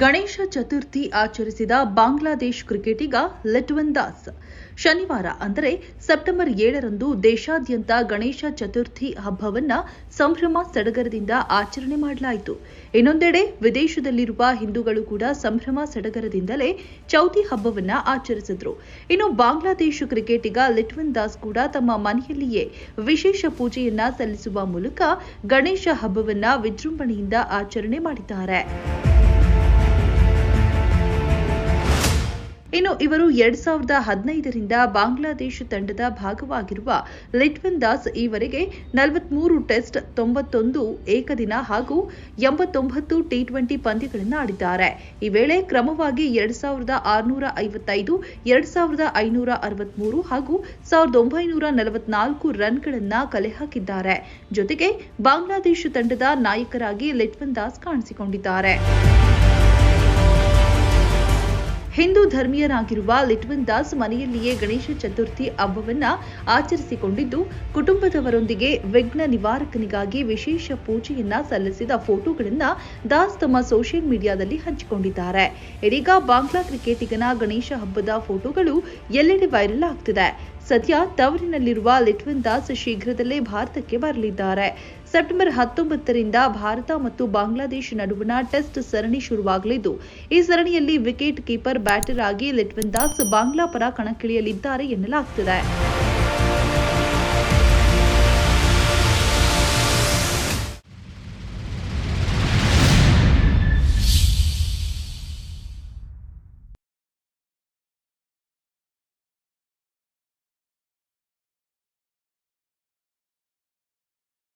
ಗಣೇಶ ಚತುರ್ಥಿ ಆಚರಿಸಿದ ಬಾಂಗ್ಲಾದೇಶ್ ಕ್ರಿಕೆಟಿಗ ಲಿಟ್ವನ್ ದಾಸ್. ಶನಿವಾರ ಅಂದರೆ ಸೆಪ್ಟೆಂಬರ್ ಏಳರಂದು ದೇಶಾದ್ಯಂತ ಗಣೇಶ ಚತುರ್ಥಿ ಹಬ್ಬವನ್ನ ಸಂಭ್ರಮ ಸಡಗರದಿಂದ ಆಚರಣೆ ಮಾಡಲಾಯಿತು. ಇನ್ನೊಂದೆಡೆ ವಿದೇಶದಲ್ಲಿರುವ ಹಿಂದೂಗಳು ಕೂಡ ಸಂಭ್ರಮ ಸಡಗರದಿಂದಲೇ ಚೌತಿ ಹಬ್ಬವನ್ನ ಆಚರಿಸಿದ್ರು. ಇನ್ನು ಬಾಂಗ್ಲಾದೇಶ ಕ್ರಿಕೆಟಿಗ ಲಿಟ್ವನ್ ದಾಸ್ ಕೂಡ ತಮ್ಮ ಮನೆಯಲ್ಲಿಯೇ ವಿಶೇಷ ಪೂಜೆಯನ್ನ ಸಲ್ಲಿಸುವ ಮೂಲಕ ಗಣೇಶ ಹಬ್ಬವನ್ನ ವಿಜೃಂಭಣೆಯಿಂದ ಆಚರಣೆ ಮಾಡಿದ್ದಾರೆ. ಇನ್ನು ಇವರು ಎರಡ್ ಸಾವಿರದ ಹದಿನೈದರಿಂದ ಬಾಂಗ್ಲಾದೇಶ ತಂಡದ ಭಾಗವಾಗಿರುವ ಲಿಟ್ವನ್ ದಾಸ್ ಈವರೆಗೆ ನಲವತ್ಮೂರು ಟೆಸ್ಟ್, ತೊಂಬತ್ತೊಂದು ಏಕದಿನ ಹಾಗೂ ಎಂಬತ್ತೊಂಬತ್ತು ಟಿ ಟ್ವೆಂಟಿ ಪಂದ್ಯಗಳನ್ನು ಆಡಿದ್ದಾರೆ. ಈ ವೇಳೆ ಕ್ರಮವಾಗಿ ಎರಡ್ ಸಾವಿರದ ಆರುನೂರ ಐವತ್ತೈದು, ಎರಡ್ ಸಾವಿರದ ಐನೂರ ಅರವತ್ಮೂರು ಹಾಗೂ ಸಾವಿರದ ಒಂಬೈನೂರ ನಲವತ್ನಾಲ್ಕು ರನ್ಗಳನ್ನ ಕಲೆ ಹಾಕಿದ್ದಾರೆ. ಜೊತೆಗೆ ಬಾಂಗ್ಲಾದೇಶ ತಂಡದ ನಾಯಕರಾಗಿ ಲಿಟ್ವನ್ ದಾಸ್ ಕಾಣಿಸಿಕೊಂಡಿದ್ದಾರೆ. ಹಿಂದೂ ಧರ್ಮೀಯರಾಗಿರುವ ಲಿಟ್ವನ್ ದಾಸ್ ಮನೆಯಲ್ಲಿಯೇ ಗಣೇಶ ಚತುರ್ಥಿ ಹಬ್ಬವನ್ನ ಆಚರಿಸಿಕೊಂಡಿದ್ದು, ಕುಟುಂಬದವರೊಂದಿಗೆ ವಿಘ್ನ ನಿವಾರಕನಿಗಾಗಿ ವಿಶೇಷ ಪೂಜೆಯನ್ನ ಸಲ್ಲಿಸಿದ ಫೋಟೋಗಳನ್ನ ದಾಸ್ ತಮ್ಮ ಸೋಷಿಯಲ್ ಮೀಡಿಯಾದಲ್ಲಿ ಹಂಚಿಕೊಂಡಿದ್ದಾರೆ. ಇದೀಗ ಬಾಂಗ್ಲಾ ಕ್ರಿಕೆಟಿಗನ ಗಣೇಶ ಹಬ್ಬದ ಫೋಟೋಗಳು ಎಲ್ಲೆಡೆ ವೈರಲ್ ಆಗ್ತಿದೆ. ಸದ್ಯ ತವರಿನಲ್ಲಿರುವ ಲಿಟ್ವನ್ ದಾಸ್ ಶೀಘ್ರದಲ್ಲೇ ಭಾರತಕ್ಕೆ ಬರಲಿದ್ದಾರೆ. ಸೆಪ್ಟೆಂಬರ್ ಹತ್ತೊಂಬತ್ತರಿಂದ ಭಾರತ ಮತ್ತು ಬಾಂಗ್ಲಾದೇಶ ನಡುವಣ ಟೆಸ್ಟ್ ಸರಣಿ ಶುರುವಾಗಲಿದ್ದು, ಈ ಸರಣಿಯಲ್ಲಿ ವಿಕೆಟ್ ಕೀಪರ್ ಬ್ಯಾಟರ್ ಆಗಿ ಲಿಟ್ವನ್ ದಾಸ್ ಬಾಂಗ್ಲಾ ಪರ ಕಣಕ್ಕಿಳಿಯಲಿದ್ದಾರೆ ಎನ್ನಲಾಗ್ತಿದೆ.